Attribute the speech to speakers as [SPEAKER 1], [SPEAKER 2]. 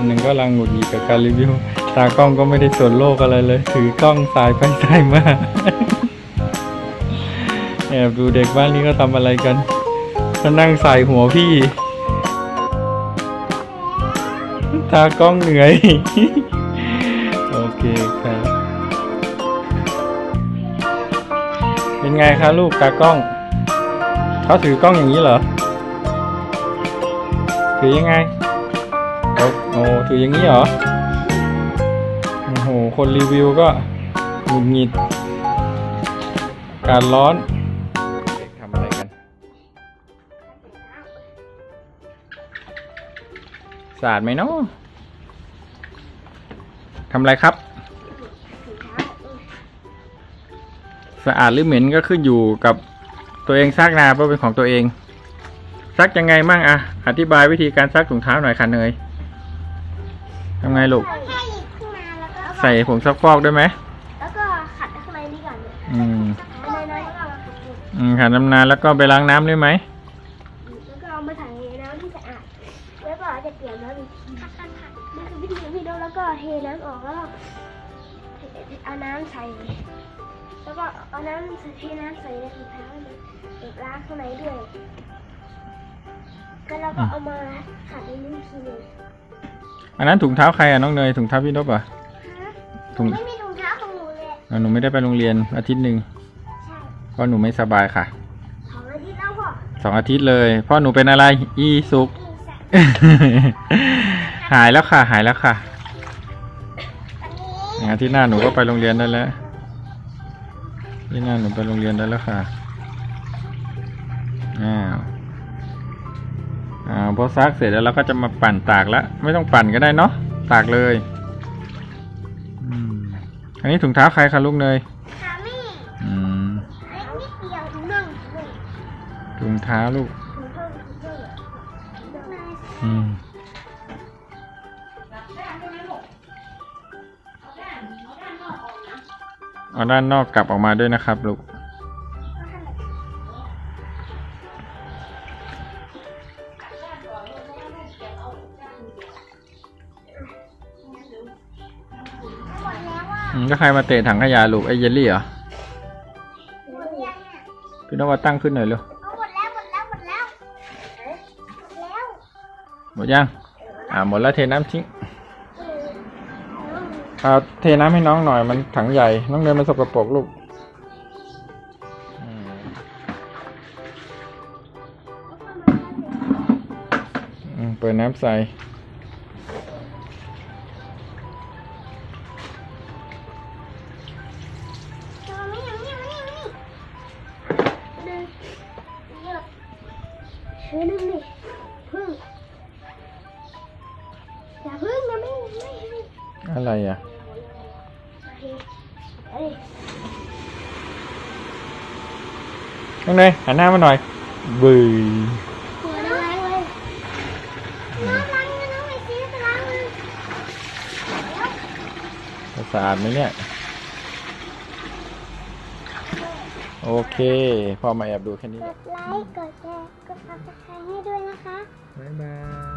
[SPEAKER 1] คนหนึ่งก็ลังหงุดหงิดกับการรีวิว ตากล้องก็ไม่ได้สนโลกอะไรเลย ถือกล้องสายไปสายมาแอบดูเด็กบ้านนี้ก็ทำอะไรกันก็นั่งใส่หัวพี่ ตากล้องเหนื่อย โอเคครับ เป็นไงคะลูกตากล้อง เขาถือกล้องอย่างนี้เหรอ ถือยังไง โอ้โอ้ถืออย่างนี้เหรอ โอ้โห คนรีวิวก็หงุดหงิด กาศร้อนเด็กทำอะไรกัน สะอาดไหมเนาะทำอะไรครับ สะอาดหรือเหม็นก็ขึ้นอยู่กับตัวเองซักนาเพราะเป็นของตัวเองซักยังไงมั่งอะอธิบายวิธีการซักถุงเท้าหน่อยค่ะเนย ทำไงลูก
[SPEAKER 2] แค่หยิบขึ้นมาแล้วก็
[SPEAKER 1] ใส่ผงซักฟอกด้วยไหม
[SPEAKER 2] แล้วก็ขัดข้างในนี่ก่อนเนี่ย
[SPEAKER 1] อืม
[SPEAKER 2] ในในแล้วก็เอามาขัดดู
[SPEAKER 1] อืมขัดน้ำนานแล้วก็ไปล้างน้ำด้วยไหม
[SPEAKER 2] แล้วก็เอามาใส่ในน้ำที่สะอาดแล้วก็อาจจะเปลี่ยนน้ำอีกทีขัดขัดขัดนี่คือวิธีของพี่โดแล้วก็เทน้ำออกแล้วก็เอาน้ำใส่ แล้วก็เอาน้ำใส่เทน้ำใส่ในถุงเท้าให้มันเก็บล้างข้างในด้วยแล้วเราก็เอามาขัดในนี้อีกทีหนึง
[SPEAKER 1] อันนั้นถุงเท้าใครอะน้องเนยถุงเท้าพี่นพเหรอะ
[SPEAKER 2] ฮะ
[SPEAKER 1] ถุง
[SPEAKER 2] ไม่มีถุงเท้าของหนูเลย
[SPEAKER 1] อะหนูไม่ได้ไปโรงเรียนอาทิตย์หนึ่ง
[SPEAKER 2] ใช่
[SPEAKER 1] เพราะหนูไม่สบายค่ะ
[SPEAKER 2] ของอาทิตย์แล้วพ่อ
[SPEAKER 1] สองอาทิตย์เลยเพ่อหนูเป็นอะไร อีสุก
[SPEAKER 2] อีสัก
[SPEAKER 1] หายแล้วค่ะ หายแล้วค่ะ
[SPEAKER 2] อันนี้
[SPEAKER 1] อาทิตย์หน้าหนูก็ไปโรงเรียนได้แล้วอาที่หน้าหนูไปโรงเรียนได้แล้วค่ะอ้าว อ้าวพอซักเสร็จแล้วเราก็จะมาปั่นตากแล้วไม่ต้องปั่นก็ได้เนาะตากเลยอืมอันนี้ถุงเท้าใครคะลูกเนย
[SPEAKER 2] หามี่
[SPEAKER 1] อืม
[SPEAKER 2] เล็กนิดเดียวถุงน่องถุงน่อง
[SPEAKER 1] ถุงเท้าลูก
[SPEAKER 2] ถุงน่องถุงน่องถุงน่อง
[SPEAKER 1] อืมเอาด้านนอกกลับออกมาด้วยนะครับลูก
[SPEAKER 2] อื
[SPEAKER 1] มก็ใครมาเตะถังขยะลูกไอเยลลี่เหรอ
[SPEAKER 2] หมดยังอะ
[SPEAKER 1] พี่นวัดตั้งขึ้นหน่อยเร็ว
[SPEAKER 2] หมดแล้วหมดแล้วหมดแล้วหมด
[SPEAKER 1] ยังอ่าหมดแล้วเทน้ำทิ้ง
[SPEAKER 2] เอา
[SPEAKER 1] เทน้ำให้น้องหน่อยมันถังใหญ่ น้องเนยมันสกปรกลูกเปิดน้ำใส่
[SPEAKER 2] เฮ้ยหนึ่งนี่พึ่งอย่าพึ่งนะไม่ไม่ไโอ
[SPEAKER 1] เค พอมาแอบดูแค่นี้
[SPEAKER 2] กดไลค์ กดแชร์ กดซับสไครต์ให้ด้วยนะคะ
[SPEAKER 1] บ๊ายบาย